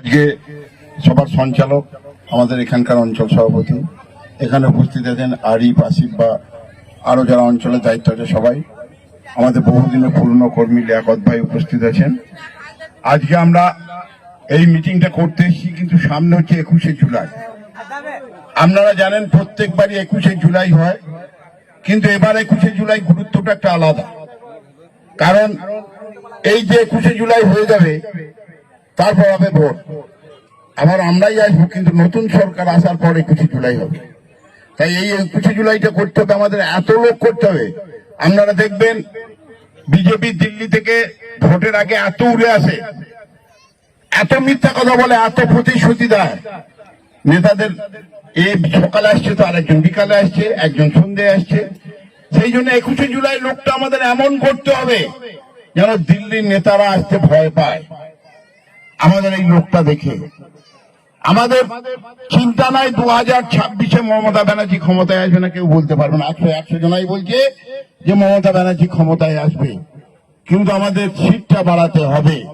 আজকে সবার সঞ্চালক, আমাদের এখানকার অঞ্চল সভাপতি, এখানে উপস্থিত আছেন আরিফ, আসিফ বা আরও যারা অঞ্চলের দায়িত্ব আছে সবাই। আমাদের বহুদিনের পুরনো কর্মী লিয়াকত ভাই উপস্থিত আছেন। আজকে আমরা এই মিটিংটা করতে এসেছি, কিন্তু সামনে হচ্ছে একুশে জুলাই। আপনারা জানেন প্রত্যেকবারই একুশে জুলাই হয়, কিন্তু এবার একুশে জুলাই গুরুত্বটা একটা আলাদা। কারণ এই যে একুশে জুলাই হয়ে যাবে তারপর হবে ভোট। আবার আমরাই আসব, কিন্তু নতুন সরকার আসার পর একুশে জুলাই হবে। তাই এই একুশে জুলাইটা করতে হবে, আমাদের এত লোক করতে হবে। আপনারা দেখবেন, বিজেপি দিল্লি থেকে ভোটের আগে এত উড়ে আসে। এত মিথ্যা কথা বলে, এত প্রতিশ্রুতি দেয়। নেতাদের এই সকালে আসছে তো আরেকজন, বিকালে আসছে, একজন সন্ধে আসছে। সেই জন্য একুশে জুলাই লোকটা আমাদের এমন করতে হবে, যেন দিল্লির নেতারা আসতে ভয় পায়। আমাদের এই লোকটা দেখে। আমাদের চিন্তা নাই দু হাজার ছাব্বিশে মমতা ব্যানার্জি ক্ষমতায় আসবে না, কেউ বলতে পারবে না। একশো একশো জনাই বলছে যে মমতা ব্যানার্জি ক্ষমতায় আসবে। কিন্তু আমাদের সিটটা বাড়াতে হবে।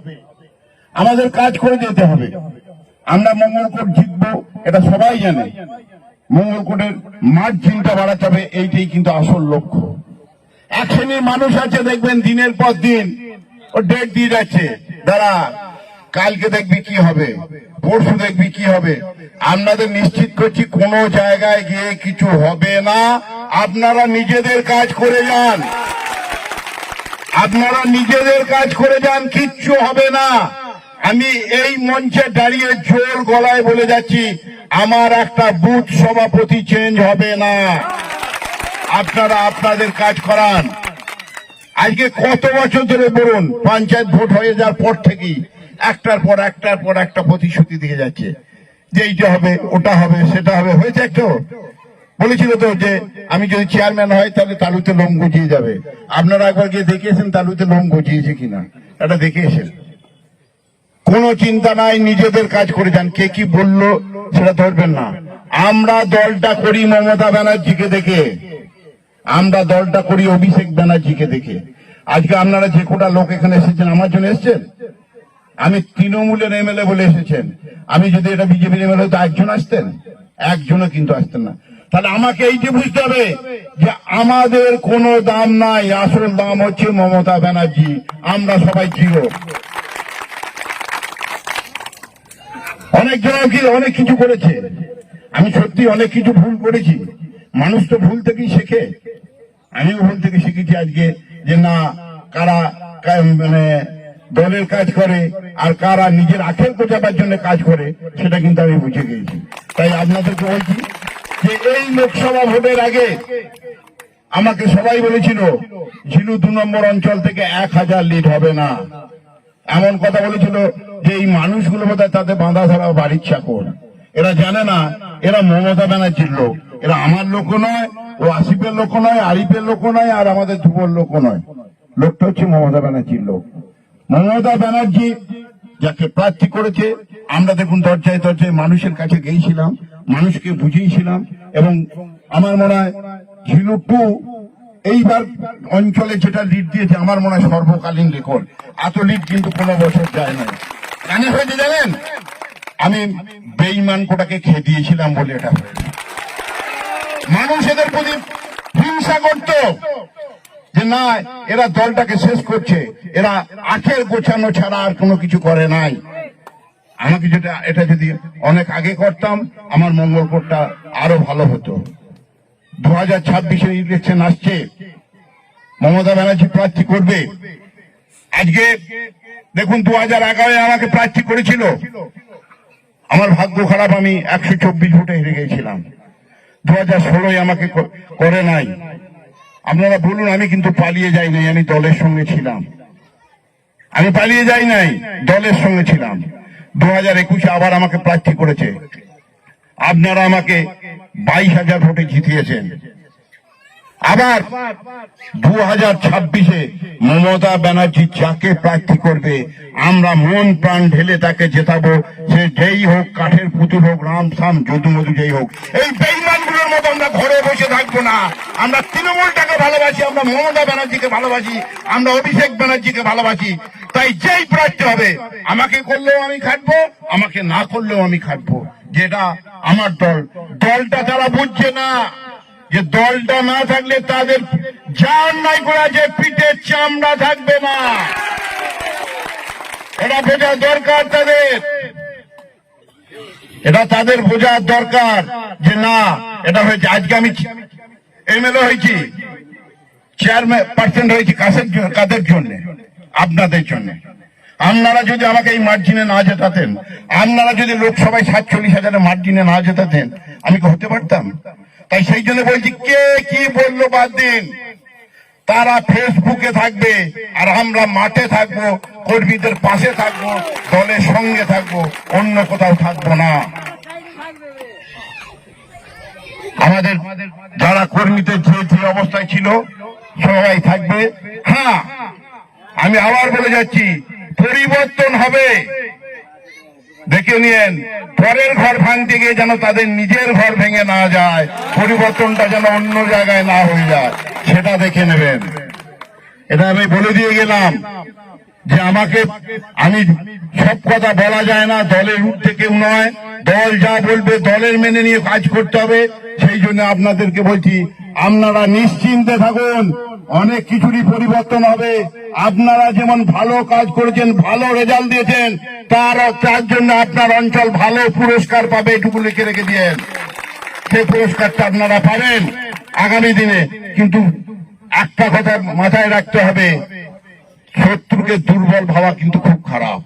আমাদের কাজ করে যেতে হবে। আমরা মঙ্গলকোট জিতবো, এটা সবাই জানে। মঙ্গলকোটের মার্জিনটা বাড়াতে হবে, এইটাই কিন্তু আসল লক্ষ্য। এক মানুষ আছে, দেখবেন দিনের পর দিন, ও ডেট দিয়ে যাচ্ছে। দাঁড়া কালকে দেখবি কি হবে, পরশু দেখবি কি হবে। আপনাদের নিশ্চিত করছি কোনো জায়গায় গিয়ে কিছু হবে না। আপনারা নিজেদের কাজ করে যান। আপনারা নিজেদের কাজ করে যান, কিচ্ছু হবে না। আমি এই মঞ্চে দাঁড়িয়ে জোর গলায় বলে যাচ্ছি, আমার একটা বুথ সভাপতি চেঞ্জ হবে না। আপনারা আপনাদের কাজ করান। আজকে কত বছর ধরে বলুন, পঞ্চায়েত ভোট হয়ে যাওয়ার পর থেকেই একটার পর একটার পর একটা প্রতিশ্রুতি দিয়ে যাচ্ছে। যে এইটা হবে, ওটা হবে, সেটা হবে। হয়েছে একটু? বলেছিল তো যে, আমি যদি চেয়ারম্যান হয়, তাহলে তালুতে লোম গজিয়ে যাবে। আপনারা একবার গিয়ে দেখেছেন তালুতে লোম গজিয়েছে কিনা? এটা দেখে এসেন কোনো চিন্তা নাই, নিজেদের কাজ করে যান। কে কি বলল, সেটা ধরবেন না। আমরা দলটা করি মমতা ব্যানার্জিকে দেখে। আমরা দলটা করি অভিষেক ব্যানার্জিকে দেখে। আজকে আপনারা যে কোটা লোক এখানে এসেছেন, আমার জন্য এসেছেন? আমি তৃণমূলের এমএলএ বলে এসেছেন। আমি যদি এটা বিজেপির এমএলএ তো একজন আসতেন? একজনও কিন্তু আসতেন না। তাহলে আমাকে এই যে বুঝতে হবে যে আমাদের কোনো দাম নাই। আসল দাম হচ্ছে মমতা ব্যানার্জি। আমরা সবাই জিরো। অনেকজন অনেক কিছু করেছে। আমি সত্যি অনেক কিছু ভুল করেছি। মানুষ তো ভুল থেকেই শেখে। আমিও ভুল থেকে শিখেছি আজকে যে না, কারা মানে দলের কাজ করে আর কারা নিজের আখের গোচাবার জন্য কাজ করে, সেটা কিন্তু আমি বুঝে গিয়েছি। তাই আপনাদেরকে বলছি যে এই লোকসভা ভোটের আগে আমাকে সবাই বলেছিল ঝিলু দু নম্বর অঞ্চল থেকে এক হাজার লিড হবে না। এমন কথা বলেছিল যে এই মানুষগুলো বোধ হয় তাদের বাঁধা ধরা বাড়ির চাকর এরা জানে না, এরা মমতা ব্যানার্জির লোক। এরা আমার লোক নয়, ও আসিফের লোক নয়, আরিফের লোক নয়, আর আমাদের ধুবর লোক নয়। লোকটা হচ্ছে মমতা ব্যানার্জির লোক। মমতা ব্যানার্জি যাকে প্রার্থী করেছে, আমরা দেখুন দরজায় দরজায় মানুষের কাছে গিয়েছিলাম, মানুষকে বুঝিয়েছিলাম, এবং আমার মনে হয় ঝিলু টু এইবার অঞ্চলে যেটা লিড দিয়েছে, আমার মনে হয় সর্বকালীন রেকর্ড এত লিড কিন্তু কোনো বছর যায় না কেন হয়েছে, জানেন? আমি বেইমান কোটাকে খেয়ে দিয়েছিলাম বলে এটা হয়েছে। মানুষ এদের প্রতি হিংসা করত। যে না, এরা দলটাকে শেষ করছে। এরা আখের গোছানো ছাড়া আর কোনো কিছু করে নাই। আমাকে যেটা, এটা যদি অনেক আগে করতাম, আমার মঙ্গলকোটটা আরও ভালো হতো। দু হাজার ছাব্বিশের ইলেকশন আসছে। মমতা ব্যানার্জি প্রার্থী করবে। আজকে দেখুন দু হাজার এগারোয় আমাকে প্রার্থী করেছিল। আমার ভাগ্য খারাপ, আমি একশো চব্বিশ ভোটে হেরে গেছিলাম। দু হাজার ষোলোয় আমাকে করে নাই। আপনারা বলুন, আমি কিন্তু পালিয়ে যাই নাই, আমি দলের সঙ্গে ছিলাম। আমি পালিয়ে যাই নাই, দলের সঙ্গে ছিলাম। দু হাজার একুশে আবার আমাকে প্রার্থী করেছে। আপনারা আমাকে বাইশ হাজার ভোটে জিতিয়েছেন। আবার দু হাজার ছাব্বিশে মমতা ব্যানার্জি যাকে প্রার্থী করবে, আমরা মন প্রাণ ঢেলে তাকে জেতাবো। সে যেই হোক, কাঠের পুতুল হোক, রাম সাম যদু মধু যেই হোক। এই বেইমানগুলোর মতো আমরা ঘরে বসে থাকব না। আমরা তৃণমূলটাকে ভালোবাসি, আমরা মমতা ব্যানার্জিকে ভালোবাসি, আমরা অভিষেক ব্যানার্জিকে ভালোবাসি। তাই যেই প্রার্থী হবে, আমাকে করলেও আমি খাটবো, আমাকে না করলেও আমি খাটবো। যেটা আমার দল। দলটা তারা বুঝছে না। যে দলটা না থাকলে তাদের যা অন্যায় করা, যে পিঠের চামড়া থাকবে না। এটা বোঝা দরকার তাদের। এটা তাদের বোঝার দরকার যে না, এটা হয়েছে, আজকে আমি এমএলএ হয়েছি, চেয়ারম্যান, পার্সেন্ট হয়েছি কাছের কাদের জন্য? আপনাদের জন্য। আপনারা যদি আমাকে এই মার্জিনে না জেতাতেন, আপনারা যদি লোকসভায় সাতচল্লিশ হাজারের মার্জিনে না জেতাতেন, আমি কি হতে পারতাম? তাই সেই জন্য বলছি, কে কি বলল বাদ দিন। তারা ফেসবুকে থাকবে আর আমরা মাঠে থাকব, কর্মীদের পাশে থাকব, দলের সঙ্গে থাকব, অন্য কোথাও থাকব না। আমাদের যারা কর্মীদের যে যে অবস্থায় ছিল, সবাই থাকবে। হ্যাঁ আমি আবার বলে যাচ্ছি, পরিবর্তন হবে। দেখে নিয়েন পরের ঘর ভাঙতে গিয়ে যেন তাদের নিজের ঘর ভেঙে না যায়, পরিবর্তনটা যেন অন্য জায়গায় না হয়ে যায়, সেটা দেখে নেবেন। এটা আমি বলে দিয়ে গেলাম যে আমাকে, আমি সব কথা বলা যায় না, দলের ঊর্ধ্বে কেউ নয়, দল যা বলবে দলের মেনে নিয়ে কাজ করতে হবে, সেই জন্য আপনাদেরকে বলছি, আপনারা নিশ্চিন্তে থাকুন। অনেক কিছুরই পরিবর্তন হবে। আপনারা যেমন ভালো কাজ করেছেন, ভালো রেজাল্ট দিয়েছেন, তার তার জন্য আপনার অঞ্চল ভালো পুরস্কার পাবে, এটুকু লিখে রেখে দিয়েন। সেই পুরস্কারটা আপনারা পাবেন আগামী দিনে। কিন্তু একটা কথা মাথায় রাখতে হবে, শত্রুকে দুর্বল ভাবা কিন্তু খুব খারাপ।